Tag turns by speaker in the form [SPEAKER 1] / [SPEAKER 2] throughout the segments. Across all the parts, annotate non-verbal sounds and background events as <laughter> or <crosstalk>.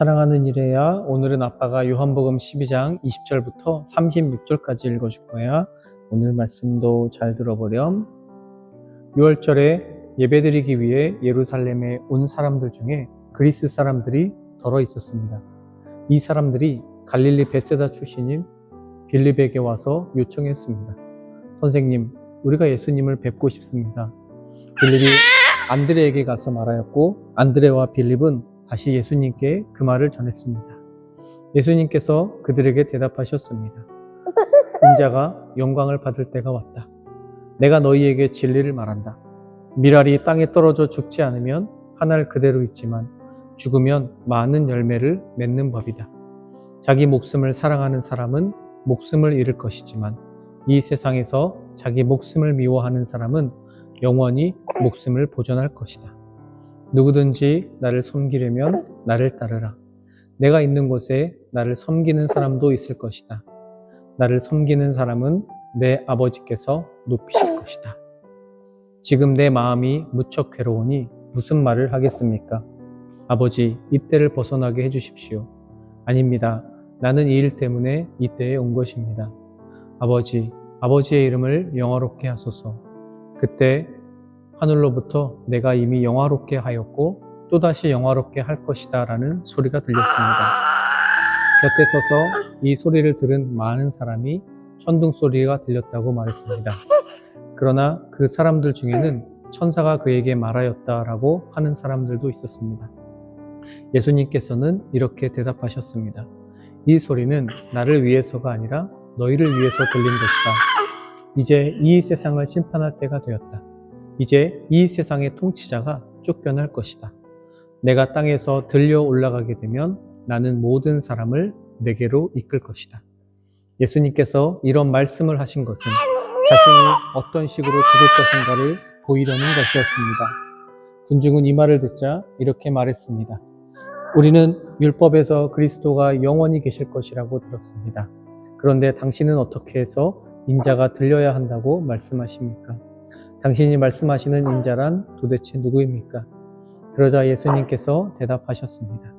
[SPEAKER 1] 사랑하는 이래야 오늘은 아빠가 요한복음 12장 20절부터 36절까지 읽어줄 거야. 오늘 말씀도 잘 들어보렴. 6월절에 예배드리기 위해 예루살렘에 온 사람들 중에 그리스 사람들이 덜어 있었습니다. 이 사람들이 갈릴리 베세다 출신인 빌립에게 와서 요청했습니다. 선생님, 우리가 예수님을 뵙고 싶습니다. 빌립이 안드레에게 가서 말하였고 안드레와 빌립은 다시 예수님께 그 말을 전했습니다. 예수님께서 그들에게 대답하셨습니다. 인자가 영광을 받을 때가 왔다. 내가 너희에게 진리를 말한다. 미랄이 땅에 떨어져 죽지 않으면 한알 그대로 있지만 죽으면 많은 열매를 맺는 법이다. 자기 목숨을 사랑하는 사람은 목숨을 잃을 것이지만 이 세상에서 자기 목숨을 미워하는 사람은 영원히 목숨을 보존할 것이다. 누구든지 나를 섬기려면 <laughs> 나를 따르라. 내가 있는 곳에 나를 섬기는 사람도 있을 것이다. 나를 섬기는 사람은 내 아버지께서 높이실 것이다. 지금 내 마음이 무척 괴로우니 무슨 말을 하겠습니까? 아버지, 이때를 벗어나게 해주십시오. 아닙니다. 나는 이 일 때문에 이때에 온 것입니다. 아버지, 아버지의 이름을 영화롭게 하소서. 그때 하늘로부터 내가 이미 영화롭게 하였고 또다시 영화롭게 할 것이다 라는 소리가 들렸습니다. 곁에 서서 이 소리를 들은 많은 사람이 천둥 소리가 들렸다고 말했습니다. 그러나 그 사람들 중에는 천사가 그에게 말하였다라고 하는 사람들도 있었습니다. 예수님께서는 이렇게 대답하셨습니다. 이 소리는 나를 위해서가 아니라 너희를 위해서 들린 것이다. 이제 이 세상을 심판할 때가 되었다. 이제 이 세상의 통치자가 쫓겨날 것이다. 내가 땅에서 들려 올라가게 되면 나는 모든 사람을 내게로 이끌 것이다. 예수님께서 이런 말씀을 하신 것은 자신이 어떤 식으로 죽을 것인가를 보이려는 것이었습니다. 군중은 이 말을 듣자 이렇게 말했습니다. 우리는 율법에서 그리스도가 영원히 계실 것이라고 들었습니다. 그런데 당신은 어떻게 해서 인자가 들려야 한다고 말씀하십니까? 당신이 말씀하시는 인자란 도대체 누구입니까? 그러자 예수님께서 대답하셨습니다.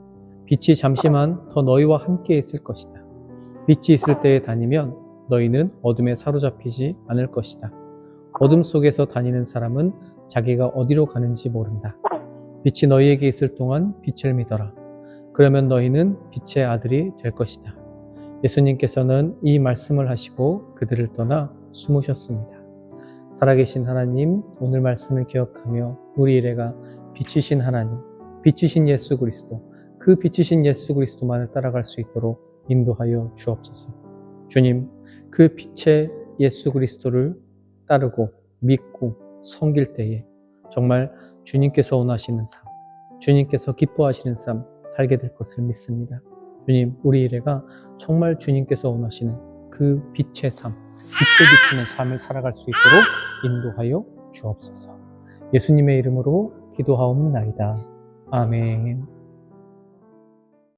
[SPEAKER 1] 빛이 잠시만 더 너희와 함께 있을 것이다. 빛이 있을 때에 다니면 너희는 어둠에 사로잡히지 않을 것이다. 어둠 속에서 다니는 사람은 자기가 어디로 가는지 모른다. 빛이 너희에게 있을 동안 빛을 믿어라. 그러면 너희는 빛의 아들이 될 것이다. 예수님께서는 이 말씀을 하시고 그들을 떠나 숨으셨습니다. 살아계신 하나님, 오늘 말씀을 기억하며 우리 일에가 빛이신 하나님, 빛이신 예수 그리스도, 그 빛이신 예수 그리스도만을 따라갈 수 있도록 인도하여 주옵소서. 주님, 그 빛의 예수 그리스도를 따르고 믿고 섬길 때에 정말 주님께서 원하시는 삶, 주님께서 기뻐하시는 삶 살게 될 것을 믿습니다. 주님, 우리 일에가 정말 주님께서 원하시는 그 빛의 삶, 빛에 비추는 삶을 살아갈 수 있도록 인도하여 주옵소서. 예수님의 이름으로 기도하옵나이다. 아멘.